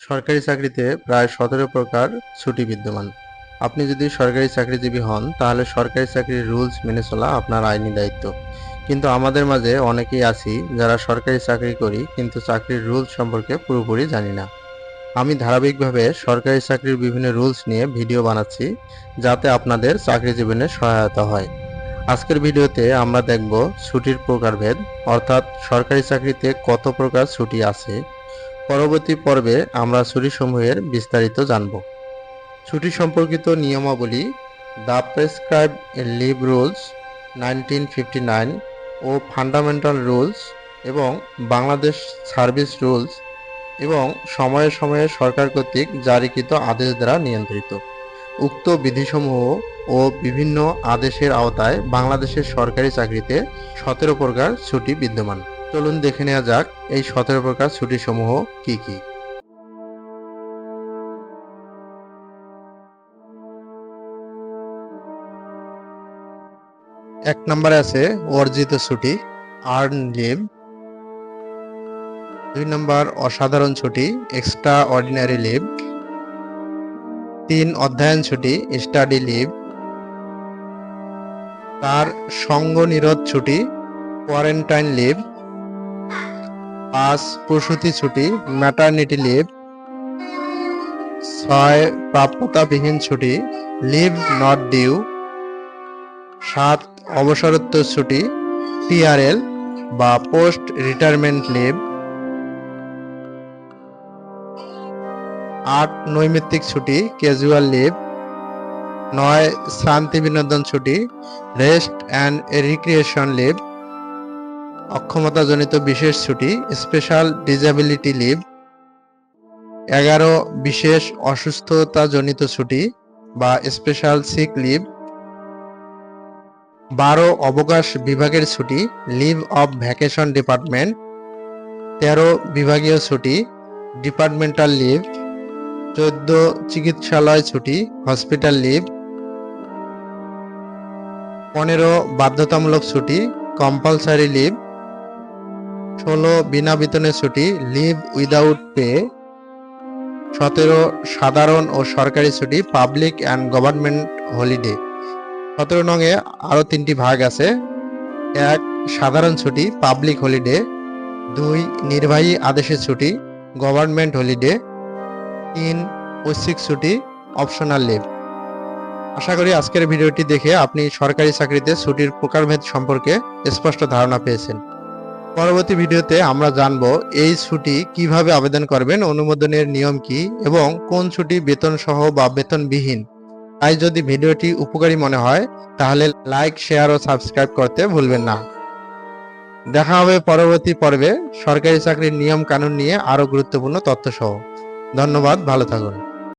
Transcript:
সরকারি চাকরিতে প্রায় সতেরো প্রকার ছুটি বিদ্যমান। আপনি যদি সরকারি চাকরিজীবী হন, তাহলে সরকারি চাকরির রুলস মেনে চলা আপনার আইনি দায়িত্ব। কিন্তু আমাদের মাঝে অনেকেই আছি যারা সরকারি চাকরি করি, কিন্তু চাকরির রুলস সম্পর্কে পুরোপুরি জানি না। আমি ধারাবাহিকভাবে সরকারি চাকরির বিভিন্ন রুলস নিয়ে ভিডিও বানাচ্ছি, যাতে আপনাদের চাকরি জীবনে সহায়তা হয়। আজকের ভিডিওতে আমরা দেখব ছুটির প্রকারভেদ, অর্থাৎ সরকারি চাকরিতে কত প্রকার ছুটি আছে পরবর্তী পর্বে আমরা ছুটিসমূহের বিস্তারিত জানব। ছুটি সম্পর্কিত নিয়মাবলী, the prescribe leave rules, nineteen fifty nine O fundamental rules এবং বাংলাদেশ সার্ভিস রুলস এবং সময়ে সময়ে সরকার কর্তৃক জারিকৃত আদেশ দ্বারা নিয়ন্ত্রিত। উক্ত বিধিসমূহ ও বিভিন্ন আদেশের আওতায় বাংলাদেশের সরকারি চাকরিতে সতেরো প্রকার ছুটি বিদ্যমান। চলুন দেখে নেওয়া যাক এই সতেরো প্রকার ছুটিসমূহ কি কি। এক নম্বরে আছে অর্জিত ছুটি আর্ন লিভ দুই নম্বর, অসাধারণ ছুটি এক্সট্রা অর্ডিনারি লিভ তিন, অধ্যয়ন ছুটি স্টাডি লিভ তার সঙ্গ নিরোধ ছুটি কোয়ারেন্টাইন লিভ পাঁচ প্রসূতি ছুটি ম্যাটারনিটি লিভ ছয় প্রাপ্যতাবিহীন ছুটি লিভ নট ডিউ সাত অবসরোত্তর ছুটি পিআরএল বা পোস্ট রিটায়ারমেন্ট লিভ আট নৈমিত্তিক ছুটি ক্যাজুয়াল লিভ নয় শ্রান্তি বিনোদন ছুটি রেস্ট অ্যান্ড রিক্রিয়েশন লিভ অক্ষমতাজনিত বিশেষ ছুটি স্পেশাল ডিসেবিলিটি লিভ এগারো বিশেষ অসুস্থতাজনিত ছুটি বা স্পেশাল সিক লিভ বারো অবকাশ বিভাগের ছুটি লিভ অফ ভ্যাকেশন ডিপার্টমেন্ট তেরো বিভাগীয় ছুটি ডিপার্টমেন্টাল লিভ চোদ্দ চিকিৎসালয় ছুটি হসপিটাল লিভ পনেরো বাধ্যতামূলক ছুটি কম্পালসারি লিভ ষোলো বিনা বেতনের ছুটি, লিভ উইদাউট পে, সতেরো সাধারণ ও সরকারি ছুটি, পাবলিক অ্যান্ড গভর্নমেন্ট হলিডে। সতেরো নঙে আরও তিনটি ভাগ আছে। এক, সাধারণ ছুটি, পাবলিক হলিডে। দুই, নির্বাহী আদেশের ছুটি, গভর্নমেন্ট হলিডে। তিন ঐচ্ছিক ছুটি, অপশনাল লিভ। আশা করি আজকের ভিডিওটি দেখে আপনি সরকারি চাকরিতে ছুটির প্রকারভেদ সম্পর্কে স্পষ্ট ধারণা পেয়েছেন। পরবর্তী ভিডিওতে আমরা জানব এই ছুটি কীভাবে আবেদন করবেন, অনুমোদনের নিয়ম কি এবং কোন ছুটি বেতন সহ বা বেতনবিহীন। তাই যদি ভিডিওটি উপকারী মনে হয়, তাহলে লাইক, শেয়ার ও সাবস্ক্রাইব করতে ভুলবেন না। দেখা হবে পরবর্তী পর্বে সরকারি চাকরির নিয়ম কানুন নিয়ে আরও গুরুত্বপূর্ণ তথ্য সহ ধন্যবাদ, ভালো থাকুন।